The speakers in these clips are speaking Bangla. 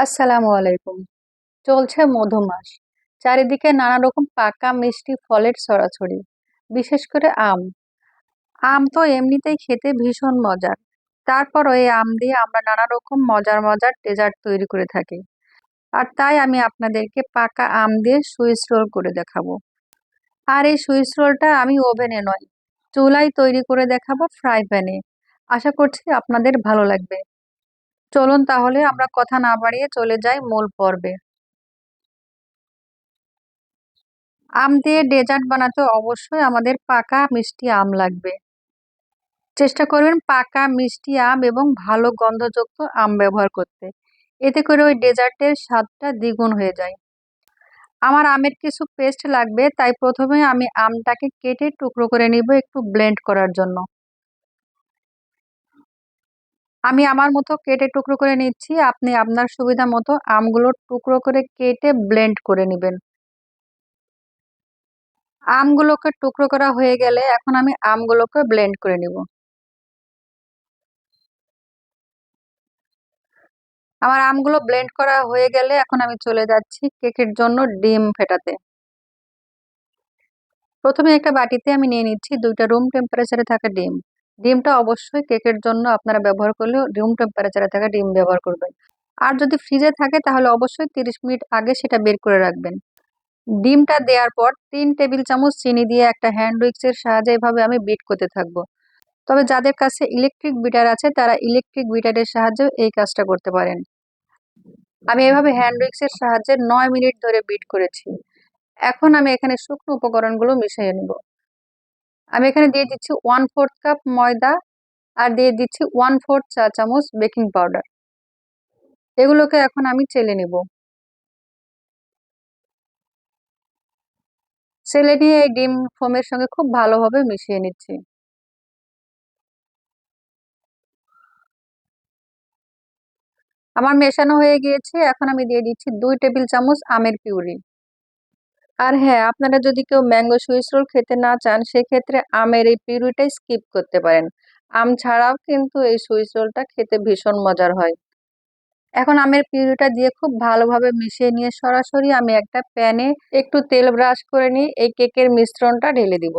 আসসালামু আলাইকুম। চলছে মধুমাস। চারিদিকে নানা রকম পাকা, মিষ্টি ফলের ছড়াছড়ি বিশেষ করে আম। আম তো এমনিতেই খেতে ভীষণ মজার। তারপর ওই আম দিয়ে আমরা নানা রকম মজার মজার ডেজার্ট তৈরি করে থাকি। আর তাই আমি আপনাদেরকে পাকা আম দিয়ে সুইস রোল করে দেখাবো। আর এই সুইস রোলটা আমি ওভেনে নয় চুলাই তৈরি করে দেখাবো ফ্রাই প্যানে আশা করছি আপনাদের ভালো লাগবে। চলুন তাহলে আমরা কথা না বাড়িয়ে চলে যাই মূল পর্বে। আম দিয়ে ডেজার্ট বানাতে অবশ্যই আমাদের পাকা মিষ্টি আম লাগবে। চেষ্টা করবেন পাকা মিষ্টি আম এবং ভালো গন্ধযুক্ত আম ব্যবহার করতে। এতে করে ওই ডেজার্টের স্বাদটা দ্বিগুণ হয়ে যায়। আমার আমের কিছু পেস্ট লাগবে, তাই প্রথমে আমি আমটাকে কেটে টুকরো করে নিব একটু ব্লেন্ড করার জন্য। আমি আমার মতো কেটে টুকরো করে নিচ্ছি। আপনি আপনার সুবিধা মতো আমগুলো টুকরো করে কেটে ব্লেন্ড করে নেবেন। আমগুলোকে টুকরো করা হয়ে গেলে এখন আমি আমগুলোকে ব্লেন্ড করে নিব। আমার আমগুলো ব্লেন্ড করা হয়ে গেলে এখন আমি চলে যাচ্ছি কেকের জন্য ডিম ফেটাতে। প্রথমে একটা বাটিতে আমি নিয়ে নিচ্ছি দুইটা রুম টেম্পারেচারে থাকা ডিম। ডিমটা অবশ্যই কেকের জন্য আপনারা ব্যবহার করলে রুম টেম্পারেচারে থাকা ডিম ব্যবহার করবেন। আর যদি ফ্রিজে থাকে তাহলে অবশ্যই তিরিশ মিনিট আগে সেটা বের করে রাখবেন। ডিমটা দেওয়ার পর তিন টেবিল চামচ চিনি দিয়ে একটা হ্যান্ড উইক্সের সাহায্যে এভাবে আমি বিট করতে থাকব। তবে যাদের কাছে ইলেকট্রিক বিটার আছে তারা ইলেকট্রিক বিটারের সাহায্যে এই কাজটা করতে পারেন। আমি এভাবে হ্যান্ড উইক্সের সাহায্যে নয় মিনিট ধরে বিট করেছি। এখন আমি এখানে শুকনো উপকরণগুলো মিশিয়ে নেব। আমি এখানে দিয়ে দিচ্ছি ওয়ান ফোর্থ কাপ ময়দা আর দিয়ে দিচ্ছি ওয়ান ফোর্থ চা চামচ বেকিং পাউডার এগুলোকে এখন আমি চেলে নেব। চেলে নিয়ে এই ডিম ফোমের সঙ্গে খুব ভালোভাবে মিশিয়ে নিচ্ছি। আমার মেশানো হয়ে গিয়েছে, এখন আমি দিয়ে দিচ্ছি দুই টেবিল চামচ আমের পিউরি। আর হ্যাঁ আপনারা যদি কেউ ম্যাঙ্গো সুইস রোল খেতে না চান, সেক্ষেত্রে আমের এই পিউরিটাই স্কিপ করতে পারেন। আম ছাড়াও কিন্তু এই সুইস রোলটা খেতে ভীষণ মজার হয়। এখন আমের পিউরিটা দিয়ে খুব ভালোভাবে মিশিয়ে নিয়ে সরাসরি আমি একটা প্যানে একটু তেল ব্রাশ করে নিয়ে এই কেকের মিশ্রণটা ঢেলে দিব।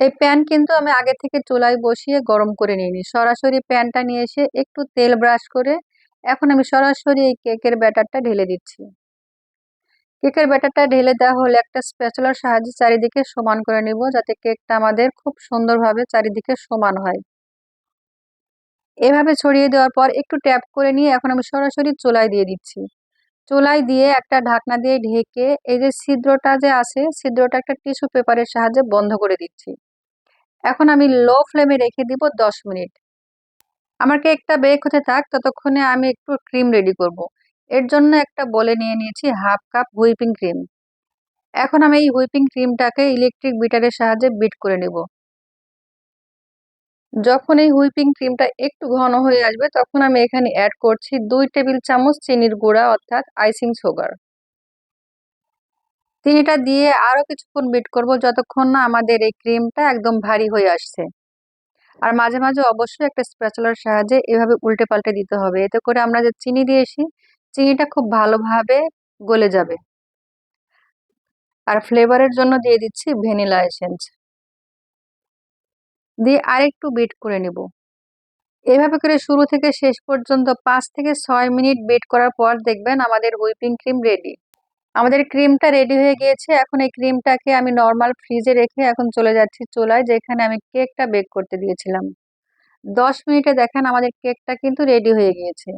এই প্যান কিন্তু আমি আগে থেকে চুলায় বসিয়ে গরম করে নিইনি। সরাসরি প্যানটা নিয়ে এসে একটু তেল ব্রাশ করে এখন আমি সরাসরি এই কেকের ব্যাটারটা ঢেলে দিচ্ছি। কেকের ব্যাটারটা ঢেলে দেওয়া হলে একটা স্প্যাচুলার সাহায্যে চারিদিকে সমান করে নিব যাতে কেকটা আমাদের খুব সুন্দরভাবে চারিদিকে সমান হয়। এভাবে ছড়িয়ে দেওয়ার পর একটু ট্যাপ করে নিয়ে এখন আমি সরাসরি চুলায় দিয়ে দিচ্ছি। চুলায় দিয়ে একটা ঢাকনা দিয়ে ঢেকে এই যে ছিদ্রটা যে আছে, ছিদ্রটা একটা টিস্যু পেপারের সাহায্যে বন্ধ করে দিচ্ছি। এখন আমি লো ফ্লেমে রেখে দিব দশ মিনিট। আমার কেকটা বেক হতে থাক, ততক্ষণে আমি একটু ক্রিম রেডি করব। এর জন্য একটা বলে নিয়ে নিয়েছি হাফ কাপ হুইপিং ক্রিম এখন আমি এই হুইপিং ক্রিমটাকে ইলেকট্রিক বিটারের সাহায্যে বিট করে নেব। যখন এই হুইপিং ক্রিমটা একটু ঘন হয়ে আসবে, তখন আমি এখানে অ্যাড করছি দুই টেবিল চামচ চিনির গুঁড়া, অর্থাৎ আইসিং সুগার চিনিটা দিয়ে আরও কিছুক্ষণ বিট করব, যতক্ষণ না আমাদের এই ক্রিমটা একদম ভারী হয়ে আসছে। আর মাঝে মাঝে অবশ্যই একটা স্প্যাচুলার সাহায্যে এভাবে উল্টে পাল্টে দিতে হবে। এতে করে আমরা যে চিনি দিয়েছি চিনিটা খুব ভালোভাবে গলে যাবে। আর ফ্লেভারের জন্য দিয়ে দিচ্ছি ভ্যানিলা এসেন্স দিয়ে আরেকটু বিট করে নিব। এভাবে করে শুরু থেকে শেষ পর্যন্ত পাঁচ থেকে ছয় মিনিট বিট করার পর দেখবেন আমাদের হুইপিং ক্রিম রেডি আমাদের ক্রিমটা রেডি হয়ে গিয়েছে। এখন এই ক্রিমটাকে আমি নর্মাল ফ্রিজে রেখে এখন চলে যাচ্ছি চুলায়, যেখানে আমি কেকটা বেক করতে দিয়েছিলাম। দশ মিনিটে দেখেন আমাদের কেকটা কিন্তু রেডি হয়ে গিয়েছে।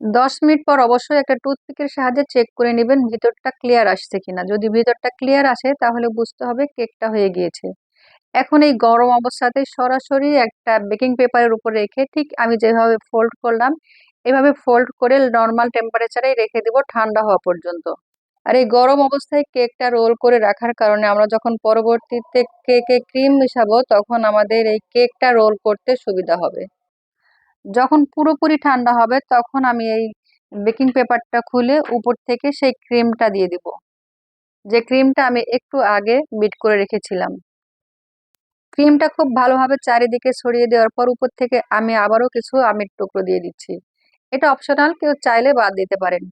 দশ মিনিট পর অবশ্যই একটা টুথপিকের সাহায্যে চেক করে নেবেন ভিতরটা ক্লিয়ার আসছে কিনা। যদি ভিতরটা ক্লিয়ার আসে, তাহলে বুঝতে হবে কেকটা হয়ে গিয়েছে। এখন এই গরম অবস্থাতে সরাসরি একটা বেকিং পেপারের উপর রেখে ঠিক আমি যেভাবে ফোল্ড করলাম এভাবে ফোল্ড করে নর্মাল টেম্পারেচারে রেখে দিব ঠান্ডা হওয়া পর্যন্ত। আর এই গরম অবস্থায় কেকটা রোল করে রাখার কারণে আমরা যখন পরবর্তীতে কেকে ক্রিম মিশাবো, তখন আমাদের এই কেকটা রোল করতে সুবিধা হবে। যখন পুরোপুরি ঠান্ডা হবে, তখন আমি এই বেকিং পেপারটা খুলে উপর থেকে সেই ক্রিমটা দিয়ে দিব। যে ক্রিমটা আমি একটু আগে বিট করে রেখেছিলাম। ক্রিমটা খুব ভালোভাবে চারিদিকে ছড়িয়ে দেওয়ার পর উপর থেকে আমি আবারও কিছু আমের টুকরো দিয়ে দিচ্ছি। এটা অপশনাল কেউ চাইলে বাদ দিতে পারেন।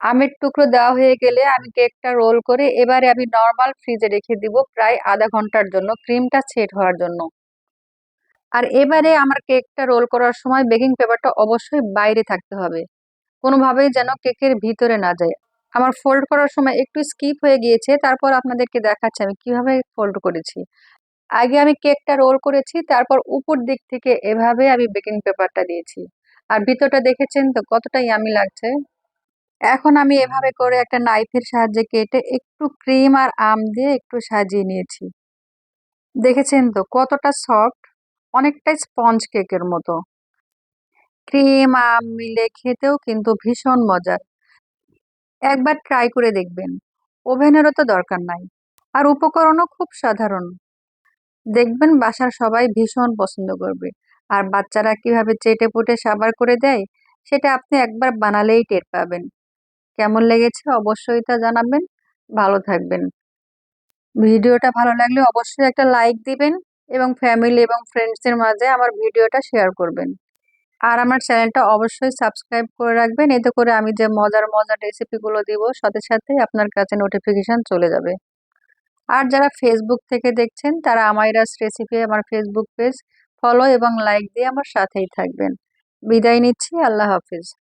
আমের টুকরো দেওয়া হয়ে গেলে আমি কেকটা রোল করে এবারে আমি নর্মাল ফ্রিজে রেখে দিব প্রায় আধা ঘণ্টার জন্য ক্রিমটা সেট হওয়ার জন্য। আর এবারে আমার কেকটা রোল করার সময় বেকিং পেপারটা অবশ্যই বাইরে থাকতে হবে। কোনোভাবেই যেন কেকের ভিতরে না যায়। আমার ফোল্ড করার সময় একটু স্কিপ হয়ে গিয়েছে, তারপর আপনাদেরকে দেখাচ্ছি আমি কীভাবে ফোল্ড করেছি। আগে আমি কেকটা রোল করেছি, তারপর উপর দিক থেকে এভাবে আমি বেকিং পেপারটা দিয়েছি। আর ভিতরটা দেখেছেন তো কতটা ইয়ামি লাগছে। এখন আমি এভাবে করে একটা নাইফের সাহায্যে কেটে একটু ক্রিম আর আম দিয়ে একটু সাজিয়ে নিয়েছি। দেখেছেন তো কতটা সফট অনেকটাই স্পঞ্জ কেকের মতো। ক্রিম, আম মিলে খেতেও কিন্তু ভীষণ মজার। একবার ট্রাই করে দেখবেন। ওভেনেরও তো দরকার নাই। আর উপকরণও খুব সাধারণ। দেখবেন বাসার সবাই ভীষণ পছন্দ করবে। আর বাচ্চারা কীভাবে চেটে পুটে সাবার করে দেয়, সেটা আপনি একবার বানালেই টের পাবেন। কেমন লেগেছে অবশ্যই তা জানাবেন। ভালো থাকবেন। ভিডিওটা ভালো লাগলে অবশ্যই একটা লাইক দিবেন এবং ফ্যামিলি এবং ফ্রেন্ডসদের মাঝে আমার ভিডিওটা শেয়ার করবেন। আর আমার চ্যানেলটা অবশ্যই সাবস্ক্রাইব করে রাখবেন। এতে করে আমি যে মজার মজার রেসিপিগুলো দিব, সাথে সাথে আপনার কাছে নোটিফিকেশান চলে যাবে। আর যারা ফেসবুক থেকে দেখছেন, তারা আমাইরাস রেসিপি, আমার ফেসবুক পেজ ফলো এবং লাইক দিয়ে আমার সাথেই থাকবেন। বিদায় নিচ্ছি আল্লাহ হাফিজ।